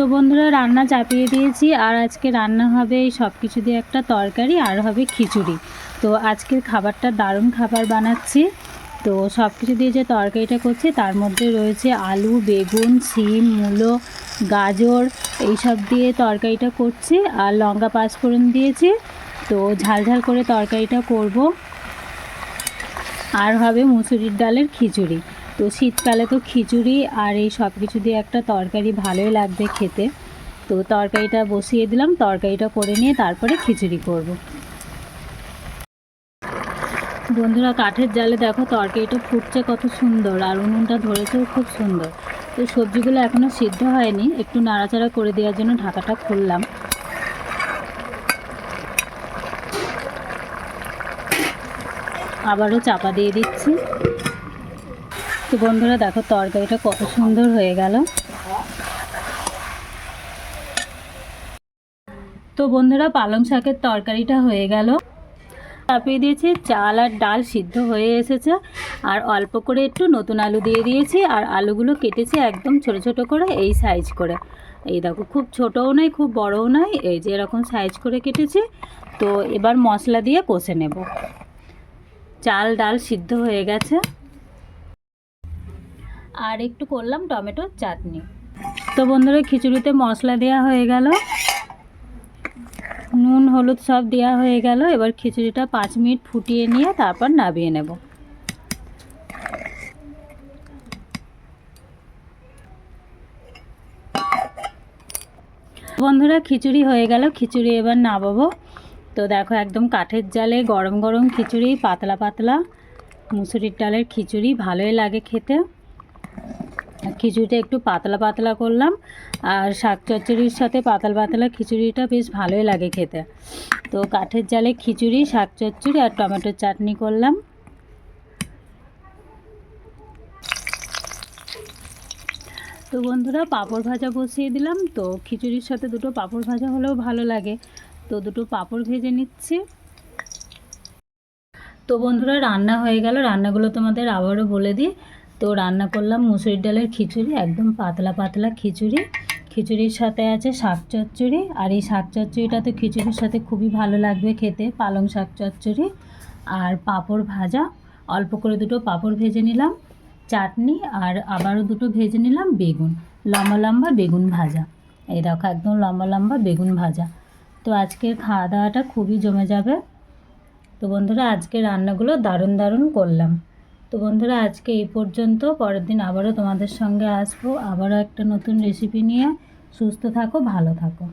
তো বন্ধুরা, রান্না চাপিয়ে দিয়েছি। আর আজকে রান্না হবে এই সব কিছু দিয়ে একটা তরকারি, আর হবে খিচুড়ি। তো আজকের খাবারটা দারুণ খাবার বানাচ্ছি। তো সব কিছু দিয়ে যে তরকারিটা করছি, তার মধ্যে রয়েছে আলু, বেগুন সিম মূলো, গাজর, এইসব দিয়ে তরকারিটা করছি। আর লঙ্কা পাঁচফোড়ন দিয়েছি। তো ঝাল ঝাল করে তরকারিটা করব। আর হবে মুসুরির ডালের খিচুড়ি। তো শীতকালে তো খিচুড়ি আর এই সব কিছু দিয়ে একটা তরকারি ভালোই লাগবে খেতে। তো তরকারিটা বসিয়ে দিলাম, তরকারিটা করে নিয়ে তারপরে খিচুড়ি করব। বন্ধুরা, কাঠের জালে দেখো তরকারিটা ফুটছে কত সুন্দর আর উনুনটা ধরেছেও খুব সুন্দর। তো সবজিগুলো এখনও সিদ্ধ হয়নি, একটু নাড়াচাড়া করে দেওয়ার জন্য ঢাকাটা খুললাম। আবারও চাপা দিয়ে দিচ্ছি। তো বন্ধুরা দেখো তরকারিটা কত সুন্দর হয়ে গেল। তো বন্ধুরা পালং শাকের তরকারিটা হয়ে গেল। চাপিয়ে দিয়েছি, চাল আর ডাল সিদ্ধ হয়ে এসেছে। আর অল্প করে একটু নতুন আলু দিয়ে দিয়েছি আর আলুগুলো কেটেছি একদম ছোট ছোট করে, এই সাইজ করে। এই দেখো, খুব ছোটও নয়, খুব বড়ও নয়, এই যে এরকম সাইজ করে কেটেছি। তো এবার মশলা দিয়ে কষে নেব। চাল, ডাল সিদ্ধ হয়ে গেছে। আর একটু করলাম টমেটোর চাটনি। তো বন্ধুরা, খিচুড়িতে মশলা দেওয়া হয়ে গেল। নুন, হলুদ সব দেওয়া হয়ে গেল। এবার খিচুড়িটা পাঁচ মিনিট ফুটিয়ে নিয়ে তারপর নাবিয়ে নেব। বন্ধুরা, খিচুড়ি হয়ে গেল। খিচুড়ি এবার নামাবো তো দেখো, একদম কাঠের জালে গরম গরম খিচুড়ি, পাতলা পাতলা। মুসুরির ডালের খিচুড়ি, ভালোই লাগে খেতে। খিচুড়িটা একটু পাতলা পাতলা করলাম আর শাক চচ্চড়ির সাথে পাতলা পাতলা খিচুড়িটা বেশ ভালোই লাগে খেতে। তো কাঠের জালে খিচুড়ি, শাক চচ্চড়ি আর টমেটোর চাটনি করলাম। তো বন্ধুরা পাঁপড় ভাজা বসিয়ে দিলাম। তো খিচুড়ির সাথে দুটো পাঁপড় ভাজা হলেও ভালো লাগে। তো দুটো পাঁপড় ভেজে নিচ্ছি। তো বন্ধুরা রান্না হয়ে গেল। রান্নাগুলো তোমাদের আবারও বলে দিই। তো রান্না করলাম মুসুরির ডালের খিচুড়ি, একদম পাতলা পাতলা খিচুড়ি। খিচুড়ির সাথে আছে শাক চচ্চড়ি, আর এই শাক চচ্চড়িটা তো খিচুড়ির সাথে খুবই ভালো লাগবে খেতে, পালং শাক চচ্চড়ি আর পাঁপড় ভাজা। অল্প করে দুটো পাঁপড় ভেজে নিলাম, চাটনি আর আবারও দুটো ভেজে নিলাম বেগুন, লম্বা লম্বা বেগুন ভাজা। এই দেখো একদম লম্বা লম্বা বেগুন ভাজা। তো আজকের খাওয়া দাওয়াটা খুবই জমে যাবে। তো বন্ধুরা, আজকে রান্নাগুলো দারুণ দারুণ করলাম। তো বন্ধুরা, আজকে এই পর্যন্ত। পরের দিন আবারও তোমাদের সঙ্গে আসব। আবারও একটা নতুন রেসিপি নিয়ে। সুস্থ থাকো, ভালো থাকো।